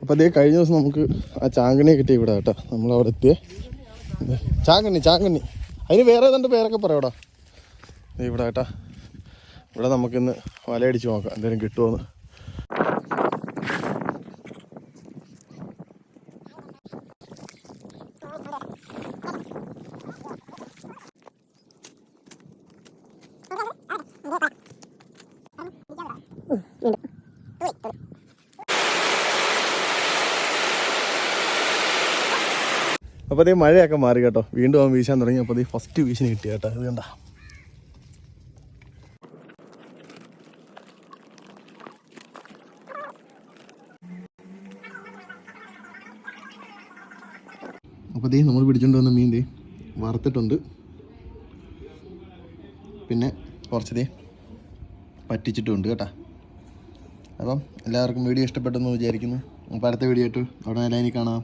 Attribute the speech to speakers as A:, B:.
A: അപ്പോൾ അതേ കഴിഞ്ഞ ദിവസം നമുക്ക് ആ ചാങ്കണിയെ കിട്ടി ഇവിടെ കേട്ടോ. നമ്മൾ അവിടെ എത്തിയേ. ചാങ്കണ്ണി ചാങ്കണ്ണി. അതിന് വേറെ ഏതാണ്ട് പേരൊക്കെ പറയടാ. ഇവിടെ കേട്ടാ. ഇവിടെ നമുക്കിന്ന് വലയടിച്ച് നോക്കാം. എന്തെങ്കിലും കിട്ടുമോന്ന് അപ്പോൾ അതേ മഴയൊക്കെ മാറി കേട്ടോ. വീണ്ടും അവൻ വീശാൻ തുടങ്ങി. അപ്പോൾ അതേ ഫസ്റ്റ് വീശിന് കിട്ടി കേട്ടോ. അത് കണ്ട. അപ്പോൾ അതേ നമ്മൾ പിടിച്ചുകൊണ്ട് വന്ന മീൻ ദേ വറുത്തിട്ടുണ്ട്. പിന്നെ കുറച്ച് ദേ പറ്റിച്ചിട്ടുണ്ട് കേട്ടോ. അപ്പം എല്ലാവർക്കും വീഡിയോ ഇഷ്ടപ്പെട്ടെന്ന് വിചാരിക്കുന്നു. അപ്പോൾ അടുത്ത വീഡിയോ ആയിട്ട് അവിടെ ലൈനിൽ കാണാം.